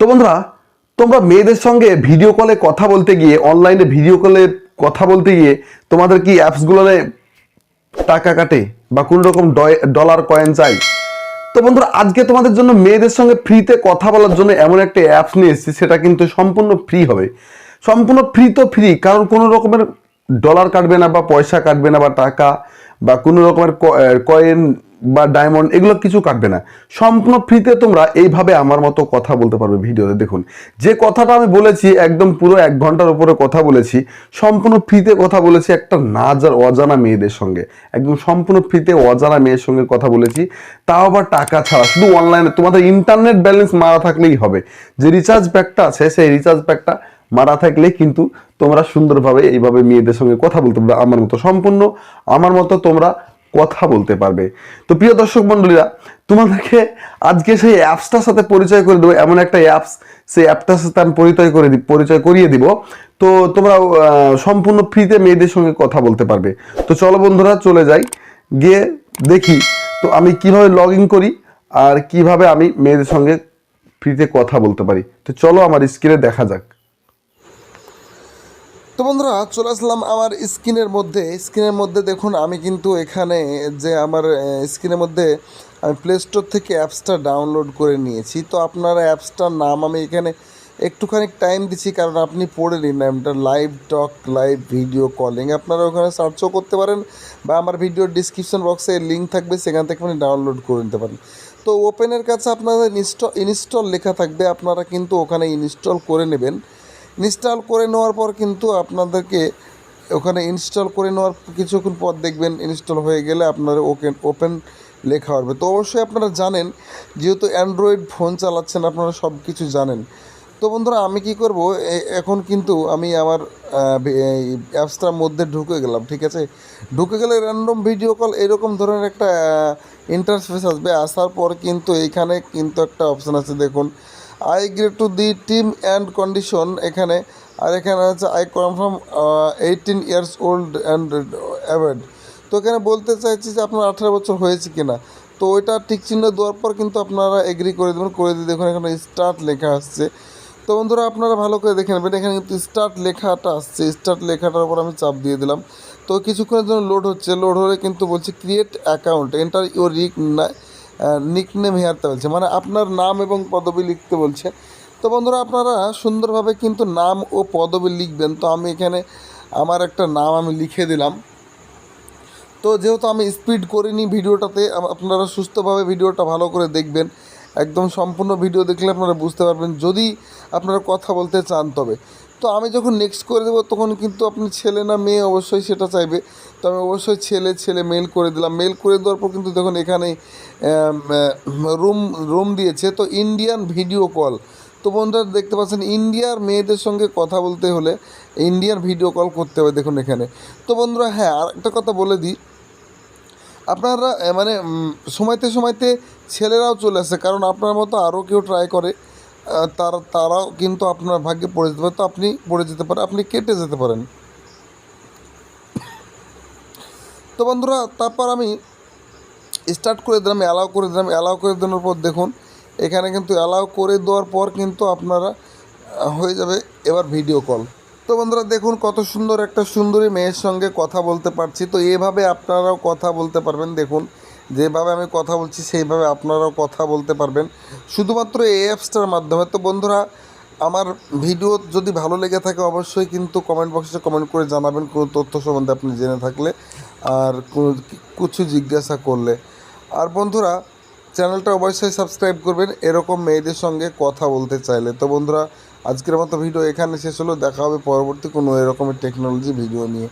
তো বন্ধুরা, তোমরা মেয়েদের সঙ্গে ভিডিও কলে কথা বলতে গিয়ে অনলাইনে ভিডিও কলে কথা বলতে গিয়ে, তোমাদের কি অ্যাপসগুলোতে টাকা কাটে বা কোন রকম ডলার কয়েন চাই? তো বন্ধুরা, আজকে তোমাদের জন্য মেয়েদের সঙ্গে ফ্রিতে কথা বলার জন্য এমন একটা অ্যাপস নিয়ে এসেছি, সেটা কিন্তু সম্পূর্ণ ফ্রি হবে। সম্পূর্ণ ফ্রি তো ফ্রি কারণ কোনো রকমের ডলার কাটবে না বা পয়সা কাটবে না বা টাকা বা কোনো রকমের কয়েন বা ডায়মন্ড এগুলো কিছু কাটবে না। সম্পূর্ণ ফ্রিতে তোমরা এইভাবে আমার মতো কথা বলতে পারবে ভিডিওতে। দেখুন, যে কথাটা আমি বলেছি, একদম পুরো এক ঘণ্টার উপরে কথা বলেছি, সম্পূর্ণ ফ্রিতে কথা বলেছি একটা না যার অজানা মেয়েদের সঙ্গে। একদম সম্পূর্ণ ফ্রিতে অজানা মেয়ের সঙ্গে কথা বলেছি। তাও আবার টাকা ছাড়া, শুধু অনলাইনে তোমাদের ইন্টারনেট ব্যালেন্স মারা থাকলেই হবে। যে রিচার্জ প্যাকটা আছে, সেই রিচার্জ প্যাকটা মারা থাকলে কিন্তু তোমরা সুন্দরভাবে এইভাবে মেয়েদের সঙ্গে কথা বলতে পারবে আমার মতো। সম্পূর্ণ আমার মতো তোমরা কথা বলতে পারবে। তো প্রিয় দর্শক মন্ডলীরা তোমাদেরকে আজকে সেই অ্যাপসটার সাথে পরিচয় করে দেবো। এমন একটা অ্যাপস, সেই অ্যাপটার সাথে আমি পরিচয় করে পরিচয় করিয়ে দিব। তো তোমরা সম্পূর্ণ ফ্রিতে মেয়েদের সঙ্গে কথা বলতে পারবে। তো চলো বন্ধুরা, চলে যাই। গিয়ে দেখি, তো আমি কীভাবে লগ ইন করি আর কীভাবে আমি মেয়েদের সঙ্গে ফ্রিতে কথা বলতে পারি। তো চলো আমার স্ক্রিনে দেখা যাক। তো বন্ধুরা, চলে আসলাম আমার স্ক্রিনের মধ্যে। স্ক্রিনের মধ্যে দেখুন, আমি কিন্তু এখানে যে আমার স্ক্রিনের মধ্যে আমি প্লে স্টোর থেকে অ্যাপসটা ডাউনলোড করে নিয়েছি। তো আপনারা অ্যাপসটার নাম আমি এখানে একটুখানি টাইম দিচ্ছি, কারণ আপনি পড়ে নিন নামটা live talk live video calling আপনারা ওখানে সার্চও করতে পারেন, বা আমার ভিডিওর ডিসক্রিপশন বক্সে লিঙ্ক থাকবে, সেখান থেকে আপনি ডাউনলোড করে নিতে পারেন। তো ওপেনের কাছে আপনাদের ইনস্টল ইনস্টল লেখা থাকবে, আপনারা কিন্তু ওখানে ইনস্টল করে নেবেন। ইনস্টল করে নেওয়ার পর কিন্তু আপনাদেরকে ওখানে ইনস্টল করে নেওয়ার কিছুক্ষণ পর দেখবেন ইনস্টল হয়ে গেলে আপনার ওকে ওপেন লেখা হবে। তো অবশ্যই আপনারা জানেন, যেহেতু অ্যান্ড্রয়েড ফোন চালাচ্ছেন, আপনারা সব কিছু জানেন। তো বন্ধুরা, আমি কি করব এখন কিন্তু আমি আমার অ্যাপসটার মধ্যে ঢুকে গেলাম, ঠিক আছে? ঢুকে গেলে র্যান্ডম ভিডিও কল এরকম ধরনের একটা ইন্টারফেস আসবে। আসার পর কিন্তু এইখানে কিন্তু একটা অপশান আছে, দেখুন। I agree to the terms and condition এখানে। আর এখানে আছে I confirm eighteen years old and avoid তো এখানে বলতে চাইছি যে আপনার আঠারো বছর হয়েছে কিনা। তো ওইটা ঠিক চিহ্ন দেওয়ার পর কিন্তু আপনারা এগ্রি করে দেবেন। করে দিয়ে দেখুন এখানে স্টার্ট লেখা আসছে। তো বন্ধুরা, আপনারা ভালো করে দেখে নেবেন। এখানে কিন্তু স্টার্ট লেখাটা আসছে। স্টার্ট লেখাটার উপর আমি চাপ দিয়ে দিলাম। তো কিছুক্ষণের জন্য লোড হচ্ছে। লোড হলে কিন্তু বলছে ক্রিয়েট অ্যাকাউন্ট এন্টার ইউর রিক নিক নেম হেয়ারতে বলছে। মানে আপনার নাম এবং পদবি লিখতে বলছে। তো বন্ধুরা, আপনারা সুন্দরভাবে কিন্তু নাম ও পদবি লিখবেন। তো আমি এখানে আমার একটা নাম আমি লিখে দিলাম। তো যেহেতু আমি স্পিড করিনি ভিডিওটাতে আপনারা সুস্থভাবে ভিডিওটা ভালো করে দেখবেন। একদম সম্পূর্ণ ভিডিও দেখলে আপনারা বুঝতে পারবেন। যদি আপনারা কথা বলতে চান তবে। তো আমি যখন নেক্সট করে দেবো, তখন কিন্তু আপনি ছেলে না মেয়ে অবশ্যই সেটা চাইবে। তো আমি অবশ্যই ছেলে ছেলে মেল করে দিলাম। মেল করে দেওয়ার পর কিন্তু দেখুন এখানে রুম রুম দিয়েছে। তো ইন্ডিয়ান ভিডিও কল তো বন্ধুরা দেখতে পাচ্ছেন ইন্ডিয়ার মেয়েদের সঙ্গে কথা বলতে হলে ইন্ডিয়ান ভিডিও কল করতে হবে দেখুন এখানে। তো বন্ধুরা হ্যাঁ আর একটা কথা বলে দিই। আপনারা মানে সময়তে সময়তে ছেলেরাও চলে আসে। কারণ আপনার মতো আরও কেউ ট্রাই করে। তারা, তারাও কিন্তু আপনার ভাগ্যে পড়ে যেতে পারে। তো আপনি পড়ে যেতে পারেন, আপনি কেটে যেতে পারেন। তো বন্ধুরা, তারপর আমি স্টার্ট করে দিলাম অ্যালাউ করে দিলাম। অ্যালাউ করে দেওয়ার পর দেখুন, এখানে কিন্তু অ্যালাউ করে দেওয়ার পর কিন্তু আপনারা হয়ে যাবে এবার ভিডিও কল তো বন্ধুরা, দেখুন কত সুন্দর একটা সুন্দরী মেয়ের সঙ্গে কথা বলতে পারছি। তো এভাবে আপনারাও কথা বলতে পারবেন। দেখুন যেভাবে আমি কথা বলছি, সেইভাবে আপনারাও কথা বলতে পারবেন। শুধুমাত্র এই অ্যাপসটার মাধ্যমে। তো বন্ধুরা, আমার ভিডিও যদি ভালো লেগে থাকে, অবশ্যই কিন্তু কমেন্ট বক্সে কমেন্ট করে জানাবেন কোনো তথ্য সম্বন্ধে আপনি জেনে থাকলে আর কোনো কিছু জিজ্ঞাসা করলে। আর বন্ধুরা, চ্যানেলটা অবশ্যই সাবস্ক্রাইব করবেন, এরকম মেয়েদের সঙ্গে কথা বলতে চাইলে। তো বন্ধুরা, আজকের মতো ভিডিও এখানে শেষ হলো। দেখা হবে পরবর্তী কোনো এরকমের টেকনোলজি ভিডিও নিয়ে।